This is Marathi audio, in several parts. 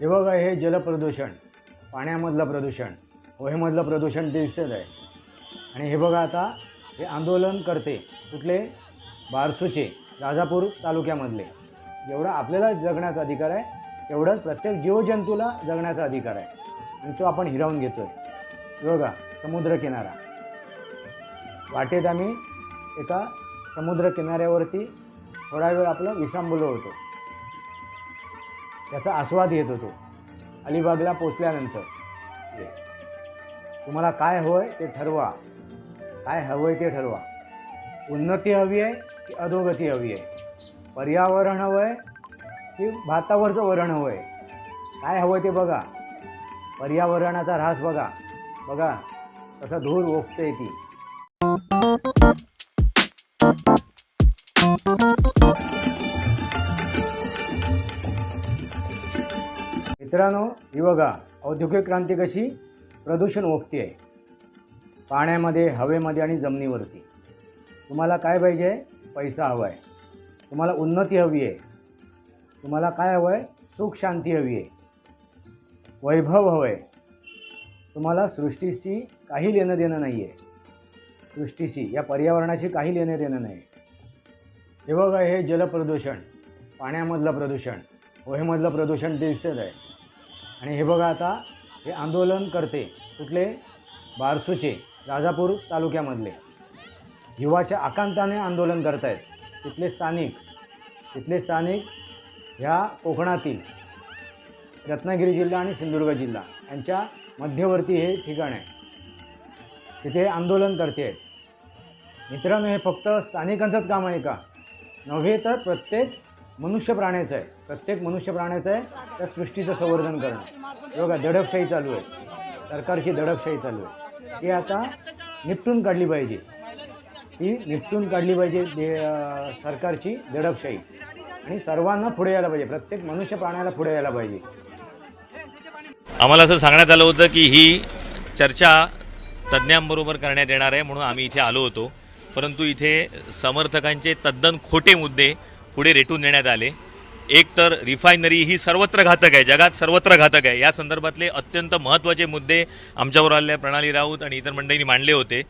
हे बघा हे जलप्रदूषण पाण्यामधलं प्रदूषण हवेमधलं प्रदूषण दिसत आहे आणि हे बघा आता हे आंदोलन करते कुठले? बारसूचे राजापूर तालुक्यामधले. जेवढा आपल्याला जगण्याचा अधिकार आहे तेवढंच प्रत्येक जीवजंतूला जगण्याचा अधिकार आहे. आणि तो आपण हिरावून घेतो आहे बघा समुद्रकिनारा. वाटेत आम्ही एका समुद्रकिनाऱ्यावरती थोडा वेळ आपलं विसांबलो होतो. त्याचा आस्वाद येत होतो. अलिबागला पोचल्यानंतर तुम्हाला काय हवं आहे ते ठरवा. काय हवं आहे ते ठरवा. उन्नती हवी आहे की अधोगती हवी आहे? पर्यावरण हवं आहे की भातावरचं वरण हवं आहे काय हवं ते बघा. पर्यावरणाचा ऱ्हास बघा. बघा तसं धूर ओकते ती. मित्रांनो ही औद्योगिक क्रांती कशी प्रदूषण ओकते आहे. पाण्यामध्ये हवेमध्ये आणि जमिनीवरती. तुम्हाला काय पाहिजे? पैसा हवा आहे तुम्हाला उन्नती हवी आहे. तुम्हाला काय हवं आहे सुख शांती हवी आहे. वैभव हवं आहे तुम्हाला सृष्टीशी काही लेणं देणं नाही आहे सृष्टीशी या पर्यावरणाशी काही लेणं देणं नाही. हे बघा हे जलप्रदूषण पाण्यामधलं प्रदूषण हवेमधलं प्रदूषण दिसत आहे आणि हे बघा आता हे आंदोलन करते कुठले? बारसूचे राजापूर तालुक्यामधले. जीवाच्या आकांताने आंदोलन करत आहेत तिथले स्थानिक तिथले स्थानिक ह्या कोकणातील रत्नागिरी जिल्हा आणि सिंधुदुर्ग जिल्हा यांच्या मध्यवर्ती हे ठिकाण आहे. तिथे आंदोलन करते आहेत मित्रांनो हे फक्त स्थानिकांचंच काम आहे का? नव्हे तर प्रत्येक मनुष्य प्राण्याचं आहे. प्रत्येक मनुष्य प्राण्याचं आहे त्या सृष्टीचं संवर्धन करणं. बघा दडपशाही चालू आहे. सरकारची दडपशाही चालू आहे. ती आता निपटून काढली पाहिजे. ती निपटून काढली पाहिजे दे सरकारची दडपशाही. आणि सर्वांना पुढे यायला पाहिजे. प्रत्येक मनुष्य प्राण्याला पुढे यायला पाहिजे. आम्हाला असं सांगण्यात आलं होतं की ही चर्चा तज्ज्ञांबरोबर करण्यात येणार आहे म्हणून आम्ही इथे आलो होतो. परंतु इथे समर्थकांचे तद्दन खोटे मुद्दे पुढे रेटून देण्यात आले. एक तर रिफायनरी ही सर्वत्र घातक आहे जगात सर्वत्र घातक आहे. या संदर्भातले अत्यंत महत्त्वाचे मुद्दे आमच्यावर आलेल्या प्रणाली राऊत आणि इतर मंडळींनी मांडले होते.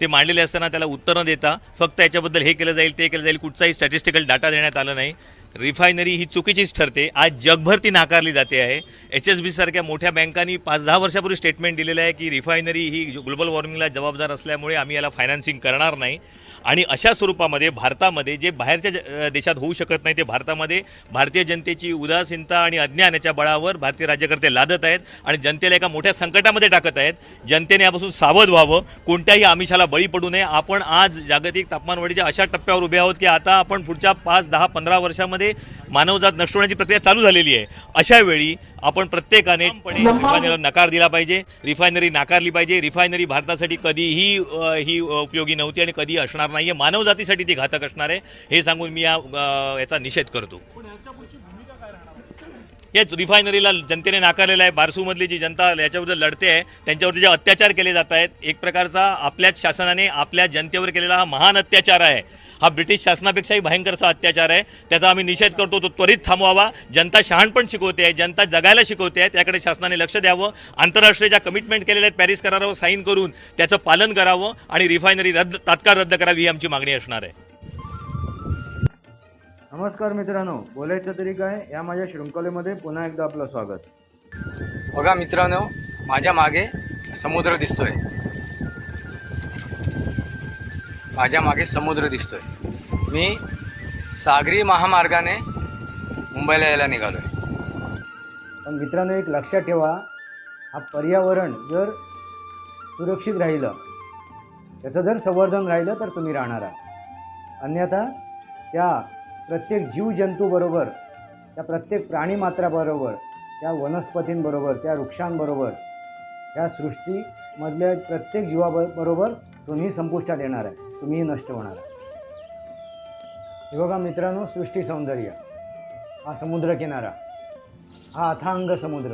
ते मांडलेले असताना त्याला उत्तर न देता फक्त याच्याबद्दल हे केलं जाईल ते केलं जाईल कुठचाही स्टॅटिस्टिकल डाटा देण्यात आला नाही. रिफायनरी ही चुकीचीच ठरते. आज जगभर ती नाकारली जाते आहे. एच एस बी सारख्या मोठ्या बँकांनी पाच दहा वर्षापूर्वी स्टेटमेंट दिलेलं आहे की रिफायनरी ही ग्लोबल वॉर्मिंगला जबाबदार असल्यामुळे आम्ही याला फायनान्सिंग करणार नाही. आणि अशा स्वरूपामध्ये भारतामध्ये जे बाहेरच्या ज- देशात होऊ शकत नाही ते भारतामध्ये भारतीय जनतेची उदासीनता आणि अज्ञान याच्या बळावर भारतीय राज्यकर्ते लादत आहेत आणि जनतेला एका मोठ्या संकटामध्ये टाकत आहेत. जनतेने यापासून सावध व्हावं. कोणत्याही आमिषाला बळी पडू नये. आपण आज जागतिक तापमानवाढीच्या अशा टप्प्यावर उभे आहोत की आता आपण पुढच्या पाच दहा पंधरा वर्षामध्ये मानवजात नष्ट होण्याची प्रक्रिया चालू झालेली आहे. अशा वेळी आपण प्रत्येकाने रिफायनरीला नकार दिला पाहिजे. रिफायनरी नाकारली पाहिजे. रिफायनरी भारतासाठी कधीही ही उपयोगी नव्हती आणि कधी असणार नाहीये. मानवजातीसाठी ती घातक असणार आहे. हे सांगून मी या याचा निषेध करतो. याच रिफायनरीला जनतेने नाकारलेलं आहे. बारसूमधली जी जनता याच्याबद्दल लढते आहे त्यांच्यावरती जे अत्याचार केले जात आहेत एक प्रकारचा आपल्याच शासनाने आपल्या जनतेवर केलेला हा महान अत्याचार आहे. हा ब्रिटिश शासनापेक्षाही भयंकरचा अत्याचार आहे. त्याचा आम्ही निषेध करतो तो त्वरित थांबवावा. जनता शहाणपण शिकवते आहे जनता जगायला शिकवते आहे त्याकडे शासनाने लक्ष द्यावं. आंतरराष्ट्रीय ज्या कमिटमेंट केलेल्या आहेत पॅरिस करारावर साईन करून त्याचं पालन करावं आणि रिफायनरी रद्द तात्काळ रद्द करावी ही आमची मागणी असणार आहे. नमस्कार मित्रांनो बोलायचं तरी काय? या माझ्या शृंखलेमध्ये पुन्हा एकदा आपलं स्वागत. बघा मित्रांनो माझ्या मागे समुद्र दिसतोय. माझ्या मागे समुद्र दिसतोय. मी सागरी महामार्गाने मुंबईला यायला निघालोय. पण मित्रांनो एक लक्षात ठेवा हा पर्यावरण जर सुरक्षित राहिलं त्याचं जर संवर्धन राहिलं तर तुम्ही राहणार आहात. अन्यथा त्या प्रत्येक जीवजंतूबरोबर त्या प्रत्येक प्राणीमात्राबरोबर त्या वनस्पतींबरोबर त्या वृक्षांबरोबर त्या सृष्टीमधल्या प्रत्येक जीवाबरोबर तुम्ही संपुष्टात येणार आहे. तुम्ही नष्ट होणार हे बघा मित्रांनो सृष्टी सौंदर्य. हा समुद्रकिनारा हा अथांग समुद्र.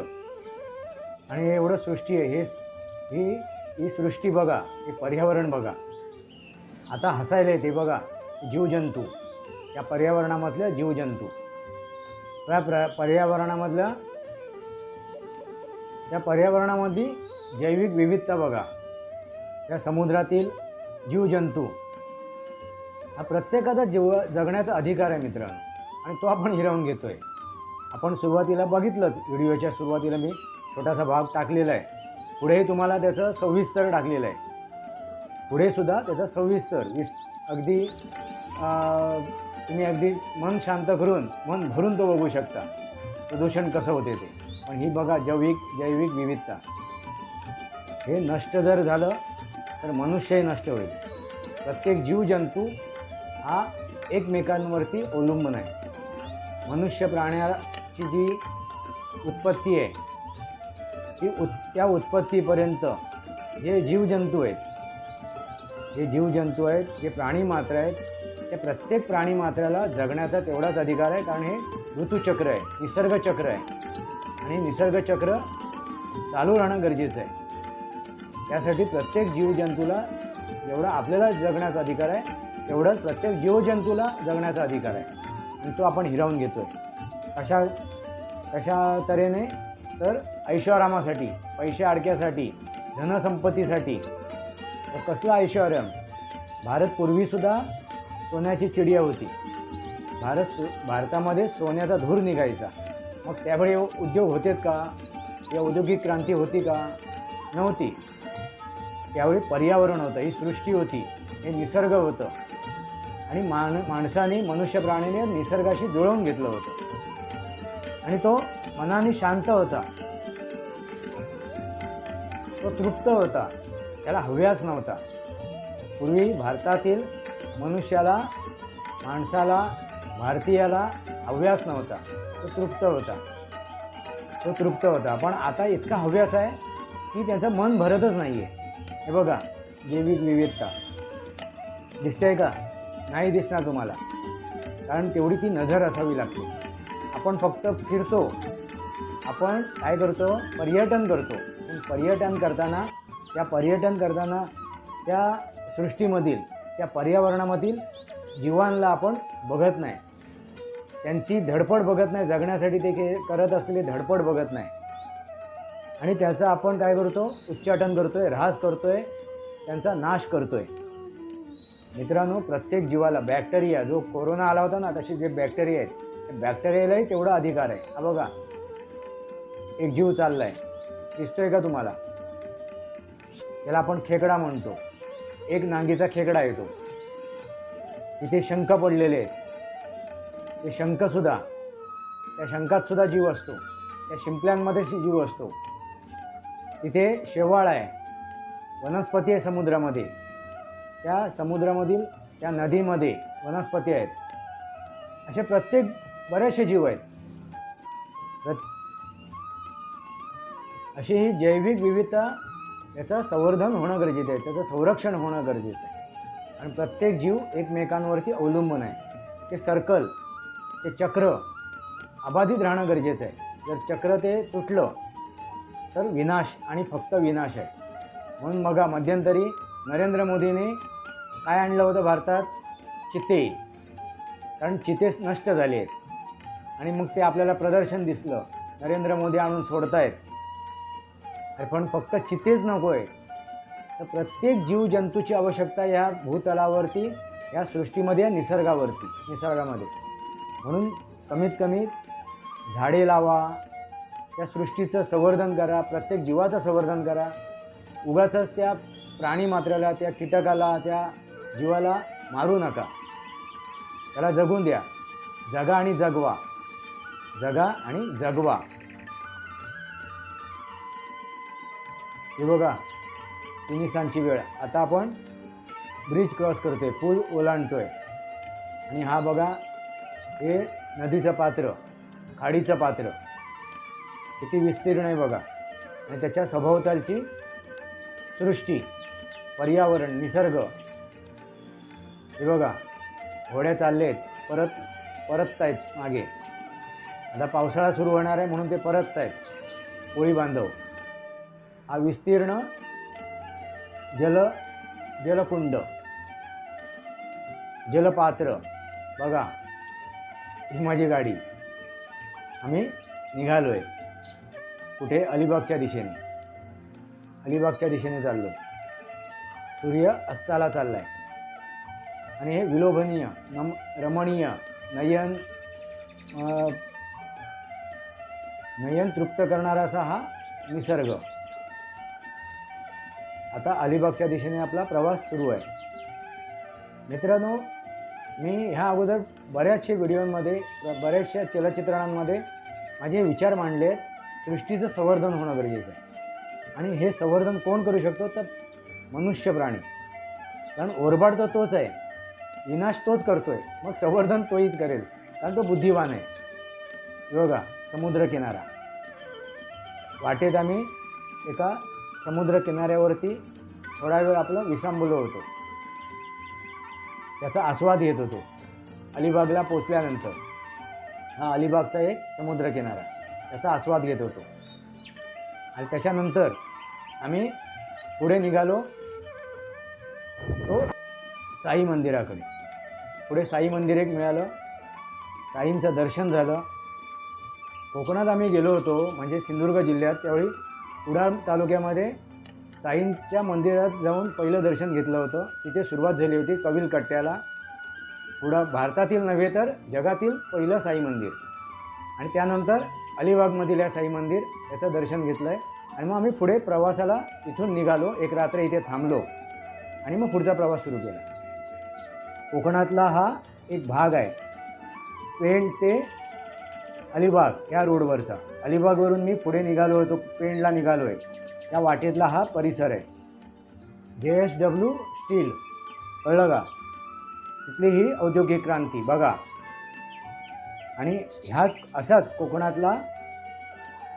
आणि हे एवढं सृष्टी आहे. हे ही ही सृष्टी बघा. हे पर्यावरण बघा. आता हसायला येते बघा. जीवजंतू. या पर्यावरणामधल्या जीवजंतू. त्या प्र पर्यावरणामधल्या त्या पर्यावरणामध्ये जैविक विविधता बघा. त्या समुद्रातील जीवजंतू. हा प्रत्येकाचा जीव जगण्याचा अधिकार आहे मित्रांनो. आणि तो आपण हिरावून घेतो आहे आपण सुरुवातीला बघितलंच व्हिडिओच्या सुरुवातीला मी छोटासा भाग टाकलेला आहे. पुढेही तुम्हाला त्याचं सविस्तर टाकलेलं आहे. पुढे सुद्धा त्याचं सविस्तर विस अगदी तुम्ही अगदी मन शांत करून मन भरून तो बघू शकता. प्रदूषण कसं होते ते. पण ही बघा जैविक जैविक विविधता. हे नष्ट जर झालं तर मनुष्यही नष्ट होईल. प्रत्येक जीवजंतू हा एकमेकांवरती अवलंबून आहे. मनुष्य प्राण्याची जी उत्पत्ती आहे ती उत् त्या उत्पत्तीपर्यंत जे जीवजंतू आहेत जे जीवजंतू आहेत जे प्राणी मात्र आहेत त्या प्रत्येक प्राणी मात्राला जगण्याचा तेवढाच अधिकार आहे कारण हे ऋतुचक्र आहे निसर्गचक्र आहे. आणि निसर्गचक्र चालू राहणं गरजेचं आहे. त्यासाठी प्रत्येक जीवजंतूला जेवढा आपल्याला जगण्याचा अधिकार आहे तेवढाच प्रत्येक जीवजंतूला जगण्याचा अधिकार आहे. आणि तो आपण हिरावून घेतो आहे कशा कशा तऱ्हेने? तर ऐश्वरामासाठी पैसे अडक्यासाठी धनसंपत्तीसाठी. कसलं ऐश्वर्यम? भारत पूर्वीसुद्धा सोन्याची चिडिया होती. भारत भारतामध्ये सोन्याचा धूर निघायचा. मग त्यावेळी उद्योग होतेत का? या औद्योगिक क्रांती होती का? नव्हती. त्यावेळी पर्यावरण होतं ही सृष्टी होती हे निसर्ग होतं. आणि मान माणसाने मनुष्य प्राणीने निसर्गाशी जुळवून घेतलं होतं. आणि तो मनाने शांत होता. तो तृप्त होता. त्याला हव्यास नव्हता. पूर्वी भारतातील मनुष्याला माणसाला भारतीयाला हव्यास नव्हता. तो तृप्त होता. तो तृप्त होता. पण आता इतका हव्यास आहे की त्याचं मन भरतच नाही आहे हे बघा जैविक विविधता. दिसते का? नाही दिसणार तुम्हाला. कारण तेवढी ती नजर असावी लागते. आपण फक्त फिरतो. आपण काय करतो? पर्यटन करतो. पण पर्यटन करताना त्या पर्यटन करताना त्या सृष्टीमधील त्या पर्यावरणामधील जीवांना आपण बघत नाही. त्यांची धडपड बघत नाही. जगण्यासाठी ते के करत असलेली धडपड बघत नाही. आणि त्याचा आपण काय करतो? उच्चाटन करतोय ऱ्हास करतोय त्यांचा नाश करतोय. मित्रांनो प्रत्येक जीवाला बॅक्टेरिया जो कोरोना आला होता ना तसे जे बॅक्टेरिया आहेत त्या बॅक्टेरियालाही तेवढा अधिकार आहे. हा बघा एक जीव चाललाय. दिसतोय का तुम्हाला? त्याला आपण खेकडा म्हणतो. एक नांगीचा खेकडा येतो तिथे शंख पडलेले आहेत. ते शंखसुद्धा त्या शंखातसुद्धा जीव असतो. त्या शिंपल्यांमध्ये जीव असतो. तिथे शेवाळ आहे. वनस्पती आहे समुद्रामध्ये. त्या समुद्रामधील त्या नदीमध्ये वनस्पती आहेत. असे प्रत्येक बरेचसे जीव आहेत. अशी ही जैविक विविधता याचं संवर्धन होणं गरजेचं आहे. त्याचं संरक्षण होणं गरजेचं आहे. आणि प्रत्येक जीव एकमेकांवरती अवलंबून आहे. ते सर्कल ते चक्र अबाधित राहणं गरजेचं आहे. जर चक्र ते तुटलं तर विनाश आणि फक्त विनाश आहे. म्हणून बघा मध्यंतरी नरेंद्र मोदीने काय आणलं होतं भारतात? चिते. कारण चितेच नष्ट झाले आहेत. आणि मग ते आपल्याला प्रदर्शन दिसलं. नरेंद्र मोदी आणून सोडतायत. अरे पण फक्त चितेच नको आहे. तर प्रत्येक जीवजंतूची आवश्यकता या भूतलावरती या सृष्टीमध्ये या निसर्गावरती निसर्गामध्ये. म्हणून कमीत कमी झाडे लावा त्या सृष्टीचं संवर्धन करा प्रत्येक जीवाचं संवर्धन करा. उगाच त्या प्राणी मात्राला त्या कीटकाला त्या जीवाला मारू नका. त्याला जगून द्या. जगा आणि जगवा. जगा आणि जगवा. हे बघा तिनिसांची वेळ. आता आपण ब्रिज क्रॉस करतोय पूल ओलांडतोय. आणि हा बघा हे नदीचं पात्र खाडीचं पात्र. किती विस्तीर्ण आहे बघा. आणि त्याच्या सभोवतालची सृष्टी पर्यावरण निसर्ग. हे बघा घोड्या चालले परत परत आहेत मागे. आता पावसाळा सुरू होणार आहे म्हणून ते परत आहेत कोळी बांधव. हा विस्तीर्ण जल जलकुंड. जलपात्र. बघा ही माझी गाडी. आम्ही निघालो आहे कुठे? अलिबागच्या दिशेने. अलिबागच्या दिशेने चाललो सूर्य अस्ताला चालला आहे आणि हे विलोभनीय नम रमणीय नयन नयन तृप्त करणारा असा हा निसर्ग. आता अलिबागच्या दिशेने आपला प्रवास सुरू आहे. मित्रांनो मी ह्या अगोदर बऱ्याचशा व्हिडिओमध्ये बऱ्याचशा चलचित्रांमध्ये माझे विचार मांडले आहेत. सृष्टीचं संवर्धन होणं गरजेचं आहे. आणि हे संवर्धन कोण करू शकतो? तर मनुष्य प्राणी. कारण ओरबाड तर तोच आहे. विनाश तोच करतोय. मग संवर्धन तोहीच करेल. कारण तो बुद्धिवान आहे. हे बघा समुद्रकिनारा. वाटेत आम्ही एका समुद्र किनाऱ्यावरती थोडा वेळ आपलं विसांबुलो होतो. त्याचा आस्वाद येत होतो. अलिबागला पोचल्यानंतर. हा अलिबागचा एक समुद्रकिनारा. त्याचा आस्वाद घेत होतो. आणि त्याच्यानंतर आम्ही पुढे निघालो. तो साई मंदिराकडे. पुढे साई मंदिर एक मिळालं. साईंचं दर्शन झालं. कोकणात आम्ही गेलो होतो म्हणजे सिंधुदुर्ग जिल्ह्यात. त्यावेळी कुडाळ तालुक्यामध्ये साईंच्या मंदिरात जाऊन पहिलं दर्शन घेतलं होतं. तिथे सुरुवात झाली होती कविल कट्ट्याला. पुढं भारतातील नव्हे तर जगातील पहिलं साई मंदिर. आणि त्यानंतर अलिबागमधील या साई मंदिर याचं दर्शन घेतलं आहे आणि मग आम्ही पुढे प्रवासाला इथून निघालो. एक रात्र इथे थांबलो. आणि मग पुढचा प्रवास सुरू केला. कोकणातला हा एक भाग आहे. पेण ते अलिबाग या रोडवरचा. अलिबागवरून मी पुढे निघालो होतो. पेणला निघालो आहे त्या वाटेतला हा परिसर आहे. जे एस डब्ल्यू स्टील कळलं का? तिथली ही औद्योगिक क्रांती. बघा. आणि ह्याच असाच कोकणातला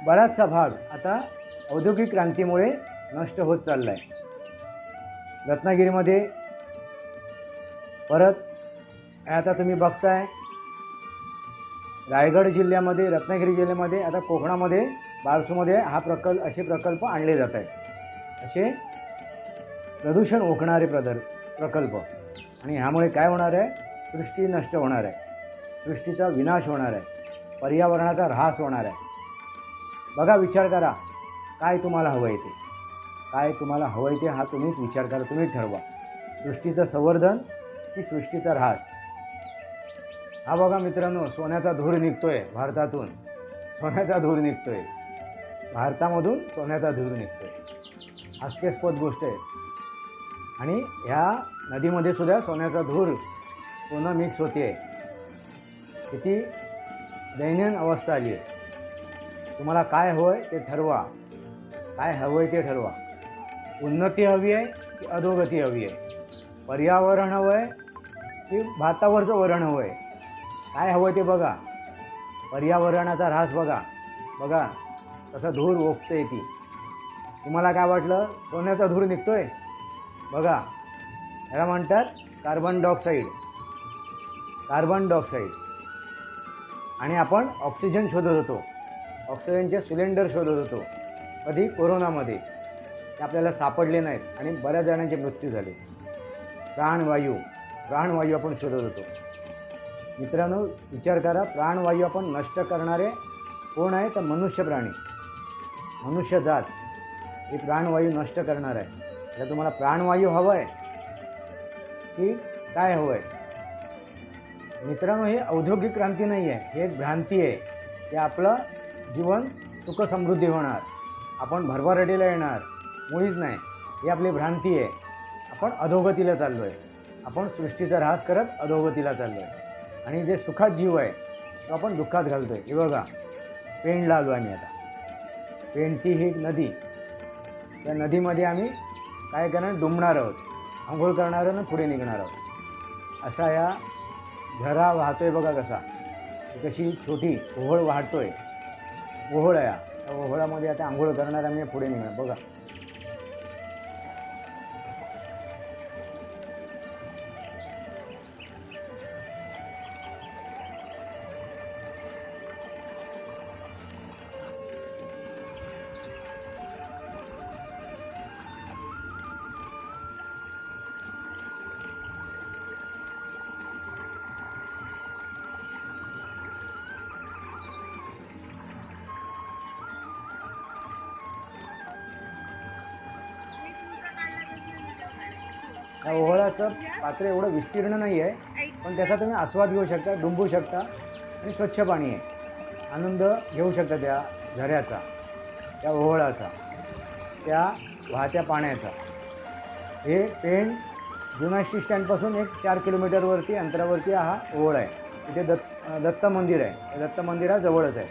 बराचसा भाग आता औद्योगिक क्रांतीमुळे नष्ट होत चालला आहे रत्नागिरीमध्ये परत हे आता तुम्ही बघताय रायगड जिल्ह्यामध्ये रत्नागिरी जिल्ह्यामध्ये आता कोकणामध्ये बारसूमध्ये हा प्रकल्प असे प्रकल्प आणले जात आहेत. असे प्रदूषण ओकणारे प्रदर प्रकल्प. आणि ह्यामुळे काय होणार आहे? सृष्टी नष्ट होणार आहे. सृष्टीचा विनाश होणार आहे. पर्यावरणाचा ऱ्हास होणार आहे. बघा विचार करा. काय तुम्हाला हवं आहे ते? काय तुम्हाला हवं आहे ते हा तुम्हीच विचार करा तुम्हीच ठरवा. सृष्टीचं संवर्धन की सृष्टीचा ऱ्हास? हा बघा मित्रांनो सोन्याचा धूर निघतोय भारतातून. सोन्याचा धूर निघतो आहे भारतामधून सोन्याचा धूर निघतो आहे हास्यास्पद गोष्ट आहे. आणि ह्या नदीमध्ये सुद्धा सोन्याचा धूर सोनं मिक्स होते आहे किती? दैनंद अवस्था आली आहे. तुम्हाला काय हवं आहे ते ठरवा. काय हवं आहे ते ठरवा. उन्नती हवी आहे की अधोगती हवी आहे? पर्यावरण हवं आहे की भातावरचं वरण हवं आहे काय हवं ते बघा. पर्यावरणाचा ऱ्हास बघा. बघा तसा धूर ओकते ती. तुम्हाला काय वाटलं? सोन्याचा धूर निघतोय? बघा. ह्याला म्हणतात कार्बन डायऑक्साईड कार्बन डायऑक्साईड आणि आपण ऑक्सिजन शोधत होतो. ऑक्सिजनचे सिलेंडर शोधत होतो. कधी? कोरोनामध्ये. ते आपल्याला सापडले नाहीत आणि बऱ्याच जणांचे मृत्यू झाले. प्राणवायू. प्राणवायू आपण शोधत होतो. मित्रांनो विचार करा प्राणवायू आपण नष्ट करणारे कोण आहे? तर मनुष्य प्राणी. मनुष्य जात. हे प्राणवायू नष्ट करणार आहे. तर तुम्हाला प्राणवायू हवं आहे की काय हवं आहे मित्रांनो ही औद्योगिक क्रांती नाही आहे ही एक भ्रांती आहे. की आपलं जीवन सुख समृद्धी होणार. आपण भरभराटीला येणार मुळीच नाही. ही आपली भ्रांती आहे. आपण अधोगतीला चाललो आहे आपण सृष्टीचा ऱ्हास करत अधोगतीला चाललो आहे आणि जे सुखात जीव आहे तो आपण दुःखात घालतो आहे हे बघा पेणला आलो आम्ही आता. पेणची ही नदी. त्या नदीमध्ये आम्ही काय करणार? डुंबणार आहोत. आंघोळ करणार आणि पुढे निघणार आहोत. असा या झरा वाहतोय बघा कसा. कशी छोटी ओहळ वाहतोय. ओहळ आहे हा. त्या आता आंघोळ करणार आम्ही पुढे निघणार. बघा. त्या ओहळाचं पात्र एवढं विस्तीर्ण नाही आहे पण त्याचा तुम्ही आस्वाद घेऊ शकता डुंबू शकता आणि स्वच्छ पाणी आहे. आनंद घेऊ शकता त्या झऱ्याचा त्या ओहळाचा त्या वाहत्या पाण्याचा. हे पेण जुनाशी स्टँडपासून एक चार किलोमीटरवरती अंतरावरती हा ओहळ आहे. तिथे दत्त दत्त मंदिर आहे. दत्त मंदिराजवळच आहे.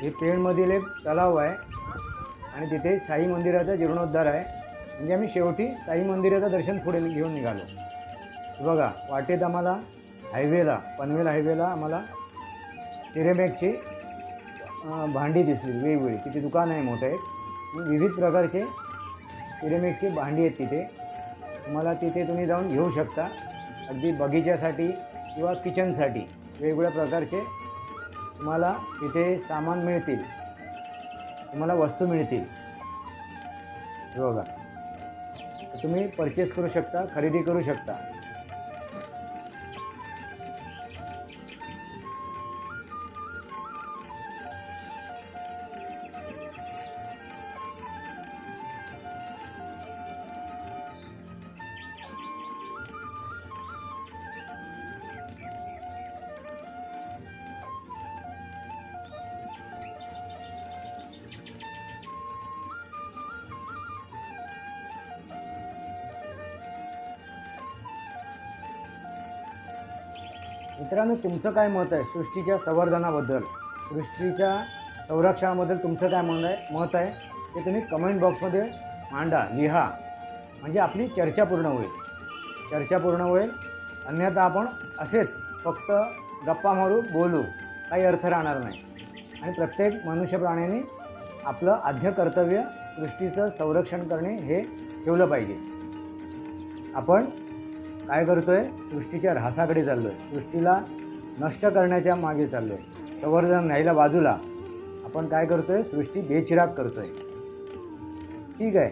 हे पेणमधील एक तलाव आहे आणि तिथे साई मंदिराचा जीर्णोद्धार आहे. म्हणजे आम्ही शेवटी साई मंदिराचं दर्शन पुढे घेऊन निघालो. बघा वाटेत आम्हाला हायवेला पनवेल हायवेला आम्हाला सिरेमॅकची भांडी दिसली वेगवेगळी. तिथे दुकान आहे मोठं एक. विविध प्रकारचे सिरेमिकची भांडी आहेत तिथे. तुम्हाला तिथे तुम्ही जाऊन घेऊ शकता. अगदी बगीच्यासाठी किंवा किचनसाठी वेगवेगळ्या प्रकारचे तुम्हाला तिथे सामान मिळतील. तुम्हाला वस्तू मिळतील. बघा. तुम्ही परचेस करू शकता खरेदी करू शकता. मित्रांनो तुमचं काय मत आहे सृष्टीच्या संवर्धनाबद्दल? सृष्टीच्या संरक्षणाबद्दल तुमचं काय मत आहे मत आहे? ते तुम्ही कमेंट बॉक्समध्ये मांडा लिहा. म्हणजे आपली चर्चा पूर्ण होईल. चर्चा पूर्ण होईल. अन्यथा आपण असेच फक्त गप्पा मारू बोलू. काही अर्थ राहणार नाही. आणि प्रत्येक मनुष्य प्राण्याने आपलं आद्य कर्तव्य सृष्टीचं संरक्षण करणे हे ठेवलं पाहिजे. आपण काय करतोय? सृष्टीच्या ऱ्हासाकडे चाललोय. सृष्टीला नष्ट करण्याच्या मागे चाललोय. संवर्धन न्यायला बाजूला. आपण काय करतोय? सृष्टी बेचिराग करतोय. ठीक आहे.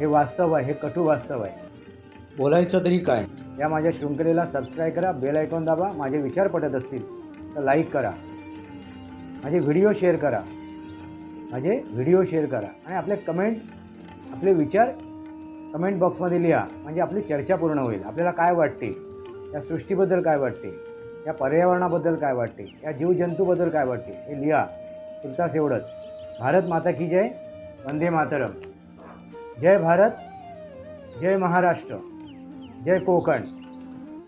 हे वास्तव आहे हे कटू वास्तव आहे. बोलायचं तरी काय? या माझ्या शृंखलेला सबस्क्राईब करा बेल आयकॉन दाबा माझे विचार पटत असतील तर लाईक करा. माझे व्हिडिओ शेअर करा. माझे व्हिडिओ शेअर करा. आणि आपले कमेंट आपले विचार कमेंट बॉक्समध्ये लिहा. म्हणजे आपली चर्चा पूर्ण होईल. आपल्याला काय वाटते? या सृष्टीबद्दल काय वाटते? या पर्यावरणाबद्दल काय वाटते? या जीवजंतूबद्दल काय वाटते? हे लिहा. तुमचाच एवढंच. भारत माता की जय. वंदे मातरम. जय भारत. जय महाराष्ट्र. जय कोकण.